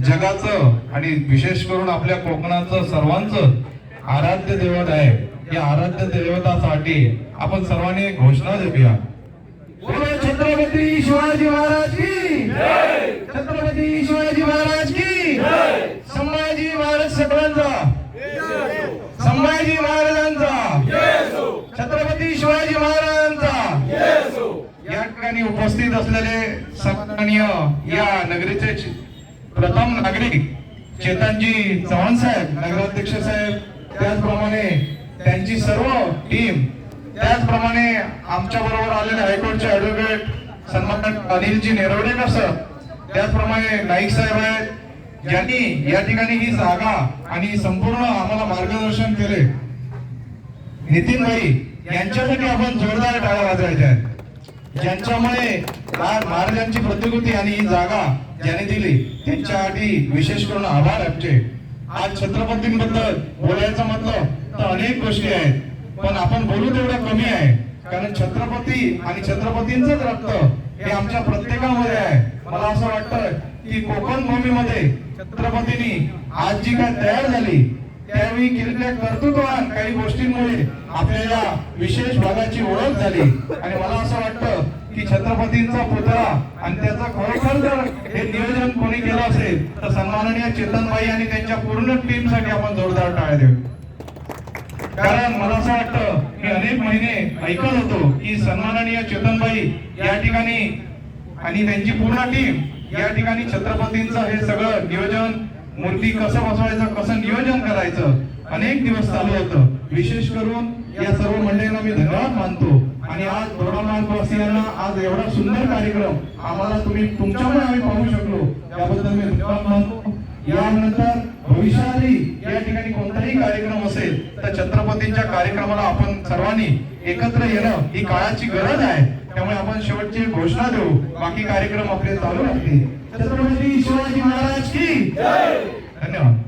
जगाचं आणि विशेष करून आपल्या कोकणाचं सर्वांचं आराध्य दैवत आहे. या आराध्य दैवतासाठी आपण सर्वांनी घोषणा देऊया. छत्रपती शिवाजी महाराज की छत्रपती शिवाजी महाराज की संभाजी महाराज सगळ्यांचा संभाजी महाराजांचा छत्रपती शिवाजी महाराजांचा या ठिकाणी उपस्थित असलेले सन्माननीय या नगरीचे प्रथम नागरिक चेतनजी चव्हाण साहेब नगराध्यक्ष साहेब त्याचप्रमाणे त्यांची सर्व टीम त्याचप्रमाणे आमच्या बरोबर आलेले हायकोर्टचे ऍडव्होकेट सन्मानित अनिलजी नेरवडेकर सर त्याचप्रमाणे नाईक साहेब आहेत. ज्यांनी या ठिकाणी ही जागा आणि संपूर्ण आम्हाला मार्गदर्शन केले. नितीन भाई यांच्यासाठी आपण जोरदार टाळ्या वाजवायच्या आहेत. ज्यांच्यामुळे महाराजांची प्रतिकृती आणि ही जागा ज्याने दिली त्यांच्यासाठी विशेष करून आभार आमचे आज छत्रपतींबद्दल बोलायचं म्हटलं तर अनेक गोष्टी आहेत पण आपण बोलू तेवढं कमी आहे. कारण छत्रपती आणि छत्रपतींचंच रक्त हे आमच्या प्रत्येकामध्ये आहे. मला असं वाटतं की कोकण भूमीमध्ये छत्रपतींनी आज जी काय तयार झाली त्यावेळी केलेल्या कर्तृत्वान काही गोष्टींमुळे आपल्याला विशेष भागाची ओळख झाली. आणि मला असं वाटतं की छत्रपतींचा पुतळा आणि त्याचा खरोखर जर हे नियोजन कोणी केलं असेल तर सन्माननीय चेतनबाई आणि त्यांच्या पूर्ण टीमसाठी आपण जोरदार टाळ्या देऊ. कारण मला असं वाटतं की अनेक महिने ऐकत होतो की सन्माननीय चेतनबाई या ठिकाणी आणि त्यांची पूर्ण टीम या ठिकाणी छत्रपतींचं हे सगळं नियोजन मूर्ती कसं बसवायचं कसं नियोजन करायचं अनेक दिवस चालू होतं. विशेष करून या सर्व मंडळींना मी धन्यवाद मानतो. आणि आज दोडामार्गवासियांना आज एवढा सुंदर कार्यक्रम आम्हाला तुम्ही तुमच्यामुळे आम्ही पाहू शकलो. याबद्दल मी धन्यवाद मानतो. यानंतर भविष्यातही या ठिकाणी कोणताही कार्यक्रम असेल तर छत्रपतींच्या कार्यक्रमाला आपण सर्वांनी एकत्र येणं ही काळाची गरज आहे. त्यामुळे आपण शेवटची घोषणा देऊ. बाकी कार्यक्रम आपले चालू राहतील. छत्रपती शिवाजी महाराज की धन्यवाद.